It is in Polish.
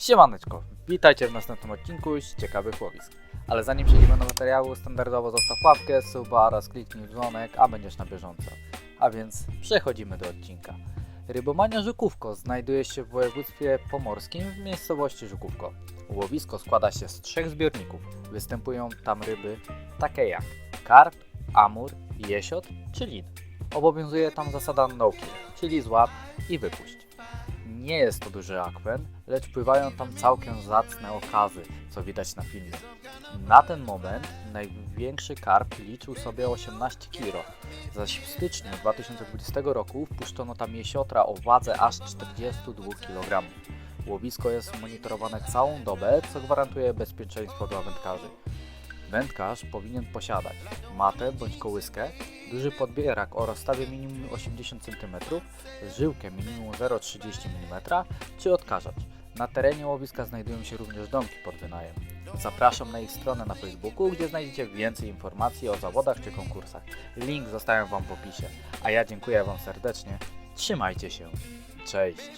Siemaneczko, witajcie w następnym odcinku z ciekawych łowisk. Ale zanim przejdziemy do materiału, standardowo zostaw łapkę, suba oraz kliknij w dzwonek, a będziesz na bieżąco. A więc przechodzimy do odcinka. Rybomania Żukówko znajduje się w województwie pomorskim w miejscowości Żukówko. Łowisko składa się z trzech zbiorników. Występują tam ryby takie jak karp, amur, jesiot czy lin. Obowiązuje tam zasada no kill, czyli złap i wypuść. Nie jest to duży akwen, lecz pływają tam całkiem zacne okazy, co widać na filmie. Na ten moment największy karp liczył sobie 18 kg, zaś w styczniu 2020 roku wpuszczono tam jesiotra o wadze aż 42 kg. Łowisko jest monitorowane całą dobę, co gwarantuje bezpieczeństwo dla wędkarzy. Wędkarz powinien posiadać matę bądź kołyskę, duży podbierak o rozstawie minimum 80 cm, żyłkę minimum 0,30 mm czy odkażacz. Na terenie łowiska znajdują się również domki pod wynajem. Zapraszam na ich stronę na Facebooku, gdzie znajdziecie więcej informacji o zawodach czy konkursach. Link zostawiam Wam w opisie. A ja dziękuję Wam serdecznie. Trzymajcie się. Cześć.